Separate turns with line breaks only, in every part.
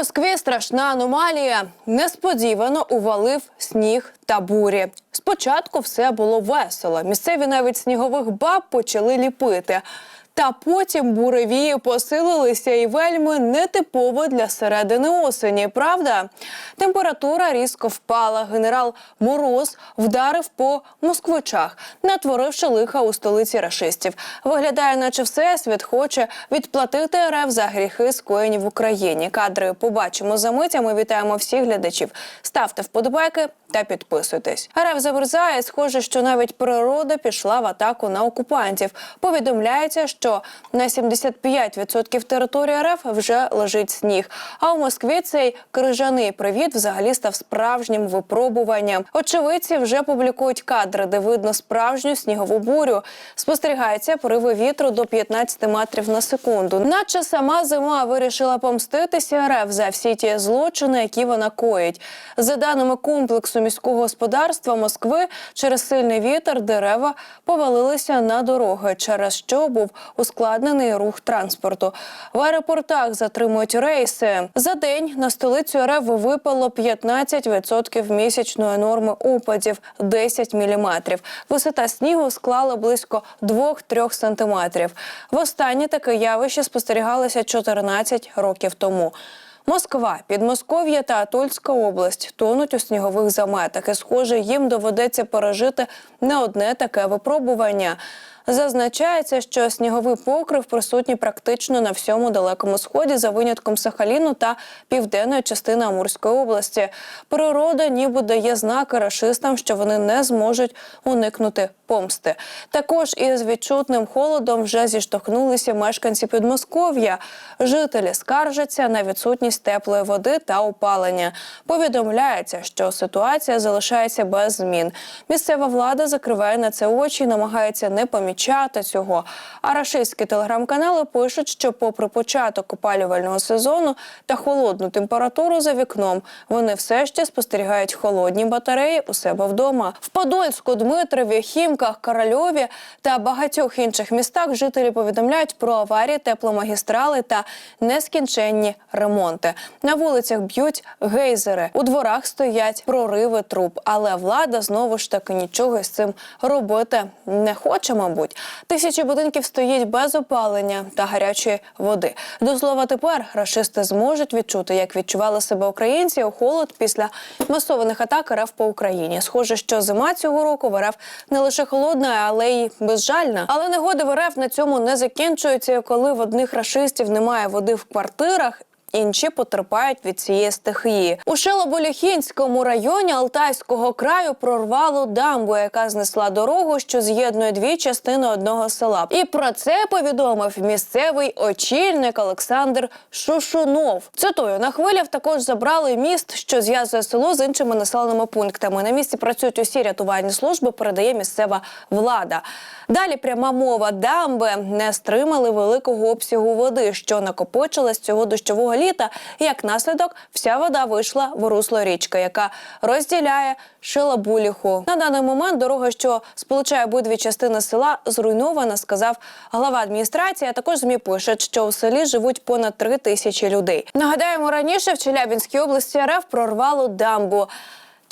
Москві страшна аномалія. Несподівано увалив сніг та бурі. Спочатку все було весело. Місцеві навіть снігових баб почали ліпити. Та потім буревії посилилися і вельми нетипово для середини осені. Правда, температура різко впала. Генерал Мороз вдарив по москвичах, натворивши лиха у столиці рашистів. Виглядає, наче всесвіт хоче відплатити РФ за гріхи, скоєні в Україні. Кадри побачимо за митями. Вітаємо всіх глядачів. Ставте вподобайки та підписуйтесь. РФ замерзає. Схоже, що навіть природа пішла в атаку на окупантів. Повідомляється, що на 75% території РФ вже лежить сніг. А у Москві цей крижаний привіт взагалі став справжнім випробуванням. Очевидці вже публікують кадри, де видно справжню снігову бурю. Спостерігається пориви вітру до 15 метрів на секунду. Наче сама зима вирішила помститися РФ за всі ті злочини, які вона коїть. За даними комплексу міського господарства Москви, через сильний вітер дерева повалилися на дороги, через що був ускладнений рух транспорту. В аеропортах затримують рейси. За день на столицю РФ випало 15% місячної норми опадів 10 міліметрів. Висота снігу склала близько 2-3 сантиметрів. Востаннє таке явище спостерігалося 14 років тому. Москва, Підмосков'я та Тульська область тонуть у снігових заметах. І, схоже, їм доведеться пережити не одне таке випробування. Зазначається, що сніговий покрив присутній практично на всьому далекому сході, за винятком Сахаліну та південної частини Амурської області. Природа ніби дає знаки рашистам, що вони не зможуть уникнути помсти. Також із відчутним холодом вже зіштовхнулися мешканці Підмосков'я. Жителі скаржаться на відсутність теплої води та опалення. Повідомляється, що ситуація залишається без змін. Місцева влада закриває на це очі і намагається не помічати цього. А рашистські телеграм-канали пишуть, що, попри початок опалювального сезону та холодну температуру за вікном, вони все ще спостерігають холодні батареї у себе вдома. В Подольську, Дмитрові, Хімках, Корольові та багатьох інших містах жителі повідомляють про аварії тепломагістрали та нескінченні ремонти. На вулицях б'ють гейзери, у дворах стоять прориви труб, але влада знову ж таки нічого з цим робити не хоче, мабуть. Тисячі будинків стоять без опалення та гарячої води. До слова, тепер рашисти зможуть відчути, як відчували себе українці у холод після масованих атак РФ по Україні. Схоже, що зима цього року в РФ не лише холодна, але й безжальна. Але негоди в РФ на цьому не закінчуються, коли в одних рашистів немає води в квартирах. Інші потерпають від цієї стихії. У Шелоболіхінському районі Алтайського краю прорвало дамбу, яка знесла дорогу, що з'єднує дві частини одного села. І про це повідомив місцевий очільник Олександр Шушунов. Цитую, на хвилях також забрали міст, що зв'язує село з іншими населеними пунктами. На місці працюють усі рятувальні служби, передає місцева влада. Далі пряма мова дамби не стримали великого обсягу води, що накопичилась цього дощового літа. Як наслідок, вся вода вийшла в русло річки, яка розділяє Шилабуліху. На даний момент дорога, що сполучає обидві частини села, зруйнована, сказав глава адміністрації. А також змі пишуть, що у селі живуть понад три тисячі людей. Нагадаємо, раніше в Челябінській області РФ прорвало дамбу.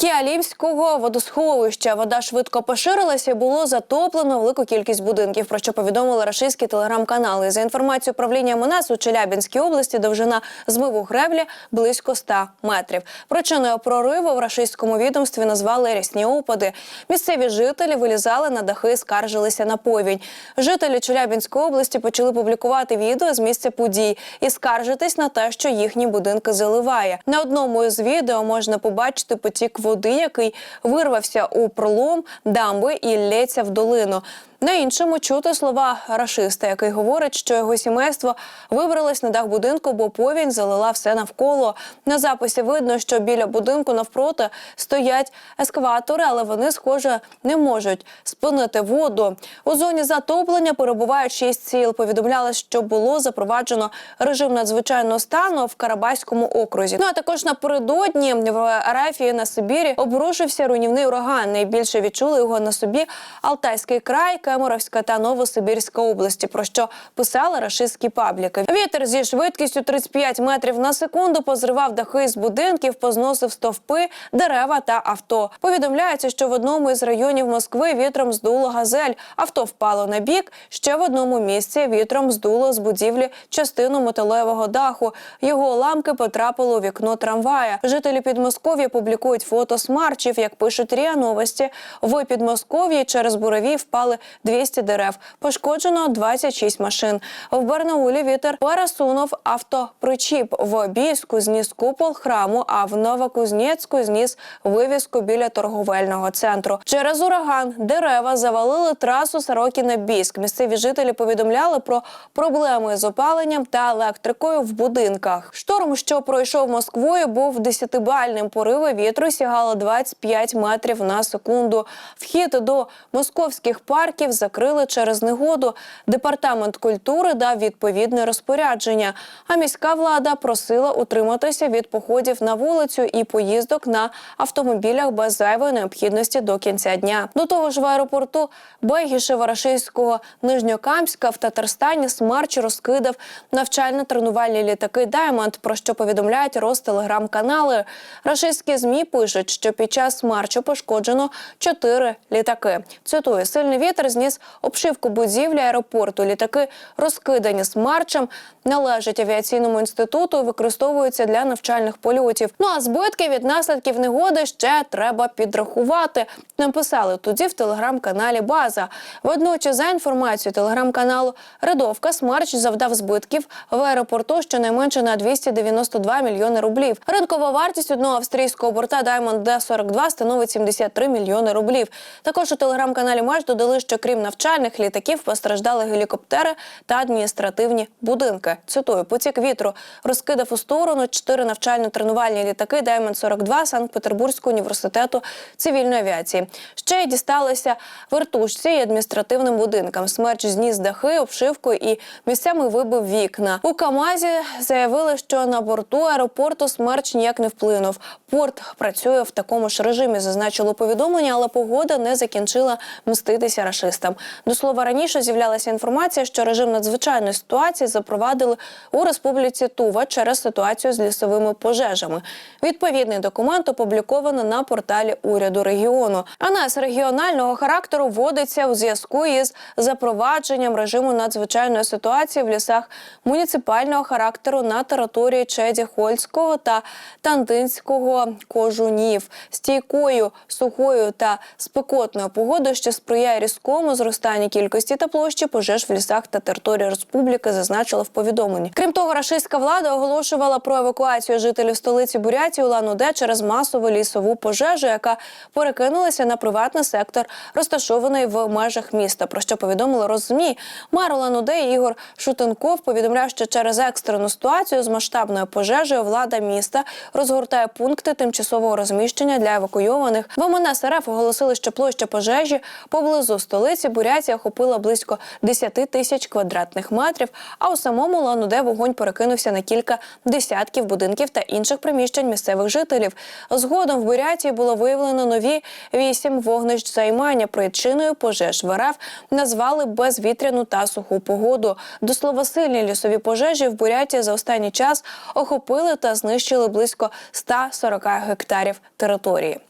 Кіалівського водосховища вода швидко поширилася було затоплено велику кількість будинків. Про що повідомили рашистські телеграм-канали. За інформацією управління МНС у Челябінській області довжина змиву греблі близько 100 метрів. Причиною прориву в рашистському відомстві назвали рясні опади. Місцеві жителі вилізали на дахи, скаржилися на повінь. Жителі Челябінської області почали публікувати відео з місця подій і скаржитись на те, що їхні будинки заливає. На одному із відео можна побачити потік води, який вирвався у пролом дамби і лється в долину. На іншому чути слова рашиста, який говорить, що його сімейство вибралось на дах будинку, бо повінь залила все навколо. На записі видно, що біля будинку навпроти стоять ескаватори, але вони, схоже, не можуть спинити воду. У зоні затоплення перебувають шість сіл. Повідомляли, що було запроваджено режим надзвичайного стану в Карабаському окрузі. Ну а також напередодні в Арафії на Сибірі обрушився руйнівний ураган. Найбільше відчули його на собі Алтайський край. Кемеровська та Новосибірська області, про що писали рашистські пабліки. Вітер зі швидкістю 35 метрів на секунду позривав дахи з будинків, позносив стовпи, дерева та авто. Повідомляється, що в одному із районів Москви вітром здуло газель. Авто впало на бік. Ще в одному місці вітром здуло з будівлі частину металевого даху. Його уламки потрапили у вікно трамвая. Жителі Підмосков'я публікують фото смарчів. Як пишуть РІА Новості, в Підмосков'ї через бурові впали 200 дерев. Пошкоджено 26 машин. В Барнаулі вітер пересунув автопричіп. В Бійську зніс купол храму, а в Новокузнецьку зніс вивіску біля торговельного центру. Через ураган дерева завалили трасу Сорокіна Бійськ. Місцеві жителі повідомляли про проблеми з опаленням та електрикою в будинках. Шторм, що пройшов Москвою, був десятибальним. Пориви вітру сягали 25 метрів на секунду. Вхід до московських парків закрили через негоду. Департамент культури дав відповідне розпорядження. А міська влада просила утриматися від походів на вулицю і поїздок на автомобілях без зайвої необхідності до кінця дня. До того ж, в аеропорту Бегішева Рашистського Нижньокамська в Татарстані Смарч розкидав навчально-тренувальні літаки Даймонд, про що повідомляють Ростелеграм-канали. Рашистські змі пишуть, що під час марчу пошкоджено чотири літаки. Цитую, сильний вітер зніс обшивку будівлі аеропорту. Літаки розкидані смарчем, належать авіаційному інституту, використовуються для навчальних польотів. Ну а збитки від наслідків негоди ще треба підрахувати. Написали тоді в телеграм-каналі База. Водночас, за інформацією телеграм-каналу Редовка, Смарч завдав збитків в аеропорту щонайменше на 292 мільйони рублів. Ринкова вартість одного австрійського борта Diamond D-42 становить 73 мільйони рублів. Також у телеграм-каналі Маш додали, що крім навчальних літаків постраждали гелікоптери та адміністративні будинки. Цитую, потік вітру розкидав у сторону чотири навчально-тренувальні літаки Diamond 42 Санкт-Петербурзького університету цивільної авіації. Ще й дісталися вертушці і адміністративним будинкам. Смерч зніс дахи, обшивку і місцями вибив вікна. У Камазі заявили, що на борту аеропорту смерч ніяк не вплинув. Порт працює в такому ж режимі, зазначило повідомлення, але погода не закінчила мститися рашистам. До слова, раніше з'являлася інформація, що режим надзвичайної ситуації запровадили у республіці Тува через ситуацію з лісовими пожежами. Відповідний документ опубліковано на порталі уряду регіону. АНС регіонального характеру вводиться у зв'язку із запровадженням режиму надзвичайної ситуації в лісах муніципального характеру на території Чеді-Хольського та Тандинського кожунів. Стійкою, сухою та спекотною погодою, що сприяє різкому зростанню кількості та площі пожеж в лісах та території республіки, зазначила в повідомленні. Крім того, рашистська влада оголошувала про евакуацію жителів столиці Бурятії Улан-Удэ через масову лісову пожежу, яка перекинулася на приватний сектор, розташований в межах міста. Про що повідомили Розмі. Мер Улан-Удэ Ігор Шутенков повідомляв, що через екстрену ситуацію з масштабною пожежею влада міста розгортає пункти тимчасового розміщення для евакуйованих. В МНС РФ оголосили, що площа пожежі поблизу столиці Бурятії охопила близько 10 тисяч квадратних метрів. А у самому Улан-Удэ вогонь перекинувся на кілька десятків будинків та інших приміщень місцевих жителів. Згодом в Бурятії було виявлено нові вісім вогнищ займання. Причиною пожеж в РФ назвали безвітряну та суху погоду. До слова, сильні лісові пожежі в Бурятії за останній час охопили та знищили близько 140 гектарів території.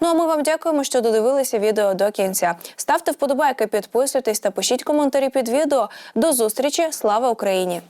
Ну а ми вам дякуємо, що додивилися відео до кінця. Ставте вподобайки, підписуйтесь та пишіть коментарі під відео. До зустрічі! Слава Україні!